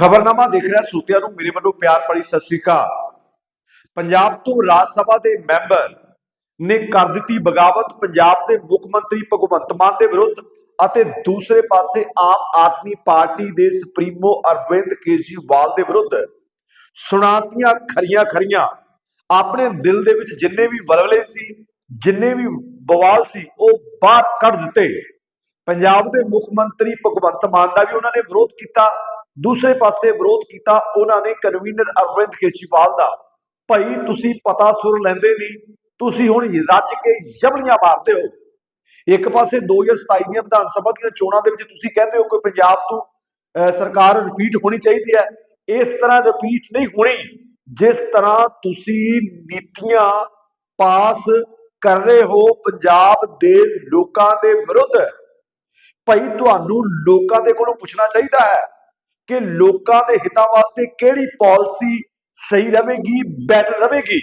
ਖਬਰਨਾਮਾ ਦੇਖ ਰਿਹਾ ਸੂਤਿਆਂ ਨੂੰ, ਮੇਰੇ ਵੱਲੋਂ ਪਿਆਰ ਭਰੀ ਸਤਿ ਸ੍ਰੀ ਅਕਾਲ। ਪੰਜਾਬ ਤੋਂ ਰਾਜ ਸਭਾ ਦੇ ਮੈਂਬਰ ਨੇ ਕਰ ਦਿੱਤੀ ਬਗਾਵਤ, ਪੰਜਾਬ ਦੇ ਮੁੱਖ ਮੰਤਰੀ ਭਗਵੰਤ ਮਾਨ ਦੇ ਵਿਰੁੱਧ ਅਤੇ ਦੂਸਰੇ ਪਾਸੇ ਆਮ ਆਦਮੀ ਪਾਰਟੀ ਦੇ ਸੁਪਰੀਮੋ ਅਰਵਿੰਦ ਕੇਜਰੀਵਾਲ ਦੇ ਵਿਰੁੱਧ ਸੁਣਾਤੀਆਂ ਖਰੀਆਂ ਖਰੀਆਂ। ਆਪਣੇ ਦਿਲ ਦੇ ਵਿੱਚ ਜਿੰਨੇ ਵੀ ਵਲਵਲੇ ਸੀ, ਜਿੰਨੇ ਵੀ ਬਵਾਲ ਸੀ, ਉਹ ਬਾਹਰ ਕੱਢ ਦਿੱਤੇ। ਪੰਜਾਬ ਦੇ ਮੁੱਖ ਮੰਤਰੀ ਭਗਵੰਤ ਮਾਨ ਦਾ ਵੀ ਉਹਨਾਂ ਨੇ ਵਿਰੋਧ ਕੀਤਾ। ਦੂਸਰੇ ਪਾਸੇ ਵਿਰੋਧ ਕੀਤਾ, ਉਹਨਾਂ ਨੇ ਕਨਵੀਨਰ ਅਰਵਿੰਦ ਕੇਜਰੀਵਾਲ ਦਾ। ਭਾਈ, ਤੁਸੀਂ ਪਤਾ ਸੁਰ ਲੈਂਦੇ ਨਹੀਂ, ਤੁਸੀਂ ਹੁਣ ਰੱਜ ਕੇ ਜਬਲੀਆਂ ਮਾਰਦੇ ਹੋ। ਇੱਕ ਪਾਸੇ 2027 ਦੀਆਂ ਵਿਧਾਨ ਸਭਾ ਦੀਆਂ ਚੋਣਾਂ ਦੇ ਵਿੱਚ ਤੁਸੀਂ ਕਹਿੰਦੇ ਹੋ ਕਿ ਪੰਜਾਬ ਤੋਂ ਸਰਕਾਰ ਰਿਪੀਟ ਹੋਣੀ ਚਾਹੀਦੀ ਹੈ। ਇਸ ਤਰ੍ਹਾਂ ਰਿਪੀਟ ਨਹੀਂ ਹੋਣੀ। ਜਿਸ ਤਰ੍ਹਾਂ ਤੁਸੀਂ ਨੀਤੀਆਂ ਪਾਸ ਕਰ ਰਹੇ ਹੋ ਪੰਜਾਬ ਦੇ ਲੋਕਾਂ ਦੇ ਵਿਰੁੱਧ, ਭਾਈ, ਤੁਹਾਨੂੰ ਲੋਕਾਂ ਦੇ ਕੋਲੋਂ ਪੁੱਛਣਾ ਚਾਹੀਦਾ ਹੈ। ਕਿ ਲੋਕਾਂ ਦੇ ਹਿੱਤਾਂ ਵਾਸਤੇ ਕਿਹੜੀ ਪਾਲਿਸੀ ਸਹੀ ਰਹੇਗੀ ਬੈਟਰ ਰਹੇਗੀ?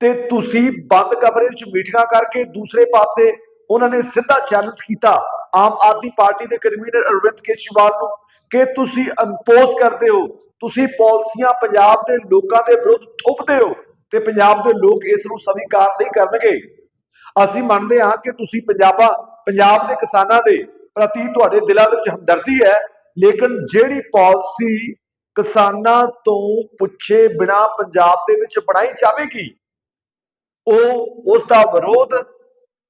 ਤੇ ਤੁਸੀਂ ਬੰਦ ਕਮਰੇ ਵਿੱਚ ਮੀਟਿੰਗਾਂ ਕਰਕੇ ਦੂਸਰੇ ਪਾਸੇ ਉਹਨਾਂ ਨੇ ਸਿੱਧਾ ਚੈਲੰਜ ਕੀਤਾ ਆਮ ਆਦਮੀ ਪਾਰਟੀ ਦੇ ਕਨਵੀਨਰ ਅਰਵਿੰਦ ਕੇਜਰੀਵਾਲ ਨੂੰ ਕਿ ਤੁਸੀਂ ਇੰਪੋਜ਼ ਕਰਦੇ ਹੋ, ਤੁਸੀਂ ਪਾਲਿਸੀਆਂ ਪੰਜਾਬ ਦੇ ਲੋਕਾਂ ਦੇ ਵਿਰੁੱਧ ਥੋਪਦੇ ਹੋ ਤੇ ਪੰਜਾਬ ਦੇ ਲੋਕ ਇਸ ਨੂੰ ਸਵੀਕਾਰ ਨਹੀਂ ਕਰਨਗੇ। ਅਸੀਂ ਮੰਨਦੇ ਹਾਂ ਕਿ ਤੁਸੀਂ ਪੰਜਾਬਾ, ਪੰਜਾਬ ਦੇ ਕਿਸਾਨਾਂ ਦੇ ਪ੍ਰਤੀ ਤੁਹਾਡੇ ਦਿਲਾਂ ਦੇ ਵਿੱਚ ਹਮਦਰਦੀ ਹੈ ਲੇਕਿਨ ਜਿਹੜੀ ਪਾਲਿਸੀ ਕਿਸਾਨਾਂ ਤੋਂ ਪੁੱਛੇ ਬਿਨਾ ਪੰਜਾਬ ਦੇ ਵਿੱਚ ਬਣਾਈ ਜਾਵੇਗੀ, ਉਹ ਉਸ ਦਾ ਵਿਰੋਧ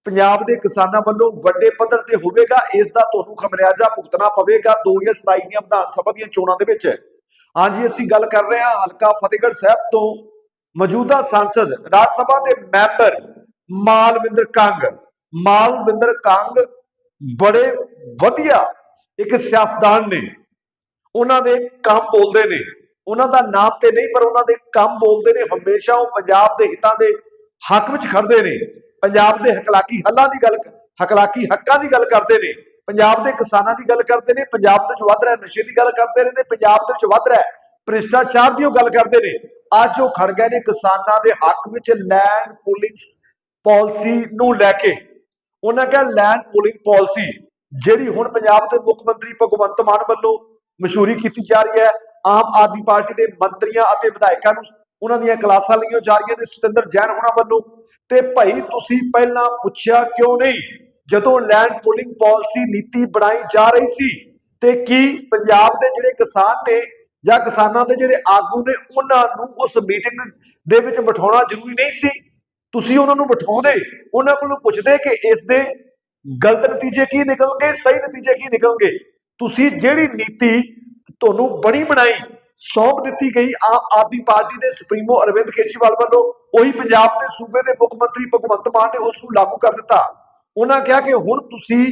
ਪੰਜਾਬ ਦੇ ਕਿਸਾਨਾਂ ਵੱਲੋਂ ਵੱਡੇ ਪੱਧਰ ਤੇ ਹੋਵੇਗਾ, ਇਸ ਦਾ ਤੁਹਾਨੂੰ ਖਮਿਆਜ਼ਾ ਭੁਗਤਣਾ ਪਵੇਗਾ 2027 ਦੀਆਂ ਵਿਧਾਨ ਸਭਾ ਦੀਆਂ ਚੋਣਾਂ ਦੇ ਵਿੱਚ। ਹਾਂਜੀ, ਅਸੀਂ ਗੱਲ ਕਰ ਰਹੇ ਹਾਂ ਹਲਕਾ ਫਤਿਹਗੜ੍ਹ ਸਾਹਿਬ ਤੋਂ ਮੌਜੂਦਾ ਸੰਸਦ, ਰਾਜ ਸਭਾ ਦੇ ਮੈਂਬਰ ਮਾਲਵਿੰਦਰ ਕੰਗ। ਮਾਲਵਿੰਦਰ ਕੰਗ ਬੜੇ ਵਧੀਆ ਇੱਕ ਸਿਆਸਤਦਾਨ ਨੇ, ਉਹਨਾਂ ਦੇ ਕੰਮ ਬੋਲਦੇ ਨੇ, ਉਹਨਾਂ ਦਾ ਨਾਮ ਤੇ ਨਹੀਂ, ਪਰ ਉਹਨਾਂ ਦੇ ਕੰਮ ਬੋਲਦੇ ਨੇ, ਹਮੇਸ਼ਾ ਉਹ ਪੰਜਾਬ ਦੇ ਹਿੱਤਾਂ ਦੇ ਹੱਕ ਵਿੱਚ ਖੜਦੇ ਨੇ, ਪੰਜਾਬ ਦੇ ਹਕਲਾਕੀ ਹੱਲਾਂ ਦੀ ਗੱਲ ਹਕਲਾਕੀ ਹੱਕਾਂ ਦੀ ਗੱਲ ਕਰਦੇ ਨੇ, ਪੰਜਾਬ ਦੇ ਕਿਸਾਨਾਂ ਦੀ ਗੱਲ ਕਰਦੇ ਨੇ, ਪੰਜਾਬ ਦੇ ਵਿੱਚ ਵੱਧ ਰਿਹਾ, ਨਸ਼ੇ ਦੀ ਗੱਲ ਕਰਦੇ ਨੇ, ਪੰਜਾਬ ਦੇ ਵਿੱਚ ਵੱਧ ਰਿਹਾ, ਭ੍ਰਿਸ਼ਟਾਚਾਰ ਦੀ ਉਹ ਗੱਲ ਕਰਦੇ ਨੇ, ਅੱਜ ਉਹ ਖੜ ਗਏ ਨੇ ਕਿਸਾਨਾਂ ਦੇ ਹੱਕ ਵਿੱਚ ਲੈਂਡ ਪੁਲਿਸ ਪਾਲਿਸੀ ਨੂੰ ਲੈ ਕੇ, ਉਹਨਾਂ ਕਿਹਾ ਲੈਂਡ ਪੁਲਿੰਗ ਪਾਲਿਸੀ ਜਿਹੜੀ ਹੁਣ ਪੰਜਾਬ ਦੇ ਮੁੱਖ ਮੰਤਰੀ ਭਗਵੰਤ ਮਾਨ ਵੱਲੋਂ ਮਸ਼ਹੂਰੀ ਕੀਤੀ ਜਾ ਰਹੀ ਹੈ, ਆਮ ਆਦਮੀ ਪਾਰਟੀ ਦੇ ਮੰਤਰੀਆਂ ਅਤੇ ਵਿਧਾਇਕਾਂ ਨੂੰ ਉਹਨਾਂ ਦੀਆਂ ਕਲਾਸਾਂ ਲਈਆਂ ਜਾ ਰਹੀਆਂ ਨੇ, ਸੁਤਿੰਦਰ ਜੈਨ ਹੋਣਾ ਵੱਲੋਂ। ਤੇ ਭਾਈ, ਤੁਸੀਂ ਪਹਿਲਾਂ ਪੁੱਛਿਆ ਕਿਉਂ ਨਹੀਂ? ਜਦੋਂ ਲੈਂਡ ਪੂਲਿੰਗ ਪਾਲਿਸੀ ਨੀਤੀ ਬਣਾਈ ਜਾ ਰਹੀ ਸੀ, ਤੇ ਕੀ ਪੰਜਾਬ ਦੇ ਜਿਹੜੇ ਕਿਸਾਨ ਨੇ ਜਾਂ ਕਿਸਾਨਾਂ ਦੇ ਜਿਹੜੇ ਆਗੂ ਨੇ, ਉਹਨਾਂ ਨੂੰ ਉਸ ਮੀਟਿੰਗ ਦੇ ਵਿੱਚ ਬਿਠਾਉਣਾ ਜ਼ਰੂਰੀ ਨਹੀਂ ਸੀ? ਤੁਸੀਂ ਉਹਨਾਂ ਨੂੰ ਬਿਠਾਉਂਦੇ, ਉਹਨਾਂ ਕੋਲੋਂ ਪੁੱਛਦੇ ਕਿ ਇਸ ਦੇ ਗਲਤ ਨਤੀਜੇ ਕੀ ਨਿਕਲਣਗੇ, ਸਹੀ ਨਤੀਜੇ ਕੀ ਨਿਕਲਣਗੇ? ਤੁਸੀਂ ਜਿਹੜੀ ਨੀਤੀ ਤੁਹਾਨੂੰ ਬਣੀ ਬਣਾਈ, ਸੌਂਪ ਦਿੱਤੀ ਗਈ ਆਮ ਪਾਰਟੀ ਦੇ ਸੁਪਰੀਮੋ ਅਰਵਿੰਦ ਕੇਜਰੀਵਾਲ ਵੱਲੋਂ, ਉਹੀ ਪੰਜਾਬ ਦੇ ਸੂਬੇ ਦੇ ਮੁੱਖ ਮੰਤਰੀ ਭਗਵੰਤ ਮਾਨ ਨੇ ਉਸ ਨੂੰ ਲਾਗੂ ਕਰ ਦਿੱਤਾ। ਉਹਨਾਂ ਕਿਹਾ ਕਿ ਹੁਣ ਤੁਸੀਂ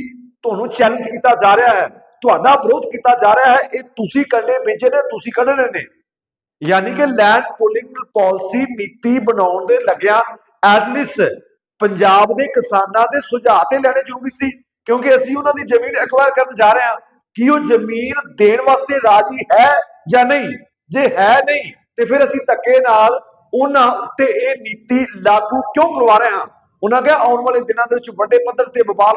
ਤੁਹਾਨੂੰ ਚੈਲੰਜ ਕੀਤਾ ਜਾ ਰਿਹਾ ਹੈ, ਤੁਹਾਡਾ ਵਿਰੋਧ ਕੀਤਾ ਜਾ ਰਿਹਾ ਹੈ, ਇਹ ਤੁਸੀਂ ਕੰਡੇ ਵੇਚੇ ਨੇ, ਤੁਸੀਂ ਕੱਢਣੇ ਨੇ। ਯਾਨੀ ਕਿ ਲੈਂਡ ਪੋਲਿੰਗ ਪਾਲਿਸੀ ਨੀਤੀ ਬਣਾਉਣ ਦੇ ਲੱਗਿਆ ਐਟਲਿਸ ਪੰਜਾਬ ਦੇ ਕਿਸਾਨਾਂ ਦੇ ਸੁਝਾਅ ਤੇ ਲੈਣੇ ਜ਼ਰੂਰੀ ਸੀ, ਕਿਉਂਕਿ ਅਸੀਂ ਉਹਨਾਂ ਦੀ ਜ਼ਮੀਨ ਐਕਵਾਇਰ ਕਰਨ ਜਾ ਰਹੇ ਹਾਂ। ਕੀ ਉਹ ਜ਼ਮੀਨ ਦੇਣ ਵਾਸਤੇ ਰਾਜੀ ਹੈ ਜਾਂ ਨਹੀਂ? ਜੇ ਹੈ ਨਹੀਂ, ਤੇ ਫਿਰ ਅਸੀਂ ਧੱਕੇ ਨਾਲ ਉਹਨਾਂ ਉੱਤੇ ਇਹ ਨੀਤੀ ਲਾਗੂ ਕਿਉਂ ਕਰਵਾ ਰਹੇ ਹਾਂ? ਉਹਨਾਂ ਕਿਹਾ, ਆਉਣ ਵਾਲੇ ਦਿਨਾਂ ਦੇ ਵਿੱਚ ਵੱਡੇ ਪੱਧਰ ਤੇ ਬਵਾਲ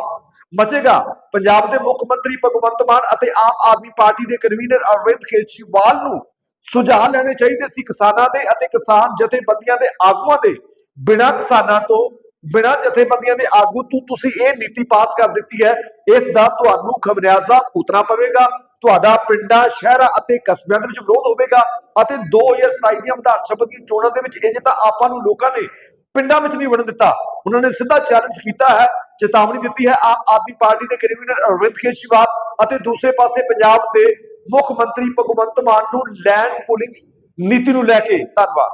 ਮਚੇਗਾ। ਪੰਜਾਬ ਦੇ ਮੁੱਖ ਮੰਤਰੀ ਭਗਵੰਤ ਮਾਨ ਅਤੇ ਆਮ ਆਦਮੀ ਪਾਰਟੀ ਦੇ ਕਨਵੀਨਰ ਅਰਵਿੰਦ ਕੇਜਰੀਵਾਲ ਨੂੰ ਸੁਝਾਅ ਲੈਣੇ ਚਾਹੀਦੇ ਸੀ ਕਿਸਾਨਾਂ ਦੇ ਅਤੇ ਕਿਸਾਨ ਜਥੇਬੰਦੀਆਂ ਦੇ ਆਗੂਆਂ ਦੇ। ਬਿਨਾਂ ਕਿਸਾਨਾਂ ਤੋਂ ਬਿਨਾਂ ਜਥੇਬੰਦੀਆਂ ਦੇ ਆਗੂ ਤੋਂ ਤੁਸੀਂ ਇਹ ਨੀਤੀ ਪਾਸ ਕਰ ਦਿੱਤੀ ਹੈ, ਇਸ ਦਾ ਤੁਹਾਨੂੰ ਖਮਿਆਜ਼ਾ ਭੁਗਤਣਾ ਪਵੇਗਾ, ਤੁਹਾਡਾ ਪਿੰਡਾਂ, ਸ਼ਹਿਰਾਂ ਅਤੇ ਕਸਬਿਆਂ ਦੇ ਵਿੱਚ ਵਿਰੋਧ ਹੋਵੇਗਾ ਅਤੇ 2027 ਦੀਆਂ ਵਿਧਾਨ ਸਭਾ ਦੀਆਂ ਚੋਣਾਂ ਦੇ ਵਿੱਚ ਇੰਜ ਤਾਂ ਆਪਾਂ ਨੂੰ ਲੋਕਾਂ ਨੇ ਪਿੰਡਾਂ ਵਿੱਚ ਨਹੀਂ ਵੜਨ ਦਿੱਤਾ। ਉਹਨਾਂ ਨੇ ਸਿੱਧਾ ਚੈਲੰਜ ਕੀਤਾ ਹੈ, ਚੇਤਾਵਨੀ ਦਿੱਤੀ ਹੈ, ਆਮ ਆਦਮੀ ਪਾਰਟੀ ਦੇ ਕਨਵੀਨਰ ਅਰਵਿੰਦ ਕੇਜਰੀਵਾਲ ਅਤੇ ਦੂਸਰੇ ਪਾਸੇ ਪੰਜਾਬ ਦੇ ਮੁੱਖ ਮੰਤਰੀ ਭਗਵੰਤ ਮਾਨ ਨੂੰ ਲੈਂਡ ਪੁਲਿੰਗ ਨੀਤੀ ਨੂੰ ਲੈ ਕੇ ਧੰਨਵਾਦ।